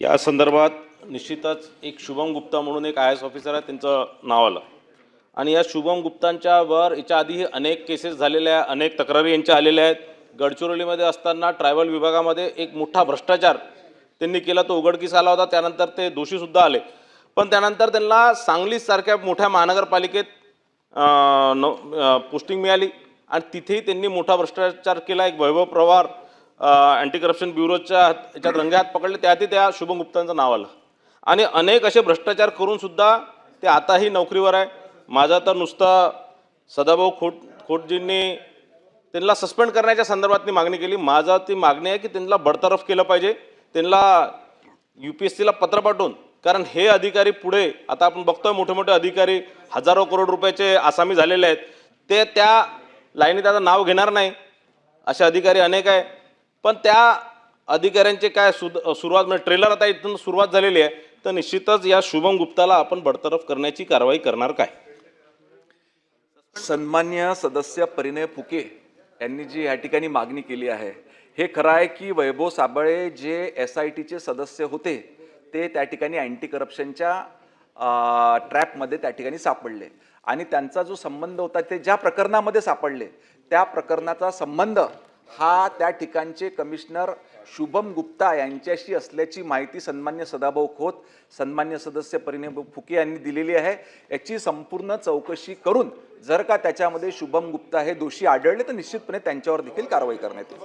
या संदर्भात निश्चितच एक शुभम गुप्ता म्हणून एक आय एस ऑफिसर आहे त्यांचं नाव आलं. आणि या शुभम गुप्तांच्यावर याच्या आधीही अनेक केसेस झालेल्या आहे अनेक तक्रारी यांच्या आलेल्या आहेत. गडचिरोलीमध्ये असताना ट्रायबल विभागामध्ये एक मोठा भ्रष्टाचार त्यांनी केला तो उघडकीस आला होता. त्यानंतर ते दोषीसुद्धा आले. पण त्यानंतर त्यांना सांगलीसारख्या मोठ्या महानगरपालिकेत न पोस्टिंग मिळाली. आणि तिथेही त्यांनी मोठा भ्रष्टाचार केला. एक वैभव प्रवार अँटी करप्शन ब्युरोच्या हात- याच्यात रंगेहात पकडले त्याआधी त्या शुभम गुप्तांचं नाव आलं. आणि अनेक असे भ्रष्टाचार करून सुद्धा ते आताही नोकरीवर आहे. माझा तर नुसता सदाभाऊ खोट खोटजींनी त्यांना सस्पेंड करण्याच्या संदर्भात मागणी केली. माझा ती मागणी आहे की त्यांना बडतरफ केलं पाहिजे. त्यांना यू पी एस सीला पत्र पाठवून. कारण हे अधिकारी पुढे आता आपण बघतोय मोठे मोठे अधिकारी हजारो करोड रुपयाचे आसामी झालेले आहेत. ते त्या लाईनीत आता नाव घेणार नाही. असे अधिकारी अनेक आहे. पण त्या अधिकाऱ्यांचे काय सुद सुरुवात म्हणजे ट्रेलर आता इथून सुरुवात झालेली आहे तर निश्चितच या शुभम गुप्ताला आपण बडतरफ करण्याची कारवाई करणार काय? सन्मान्य सदस्य परिणय फुके यांनी जी या ठिकाणी मागणी केली आहे हे खरं आहे की वैभव साबळे जे एस आय टीचे सदस्य होते ते त्या ठिकाणी अँटी करप्शनच्या ट्रॅपमध्ये त्या ठिकाणी सापडले. आणि त्यांचा जो संबंध होता ते ज्या प्रकरणामध्ये सापडले त्या प्रकरणाचा संबंध हा त्या ठिकाणचे कमिशनर शुभम गुप्ता यांच्याशी असल्याची माहिती सन्मान्य सदाभाऊ खोत सन्मान्य सदस्य परिणय फुके यांनी दिलेली आहे. याची संपूर्ण चौकशी करून जर का त्याच्यामध्ये शुभम गुप्ता हे दोषी आढळले तर निश्चितपणे त्यांच्यावर देखील कारवाई करण्यात येईल.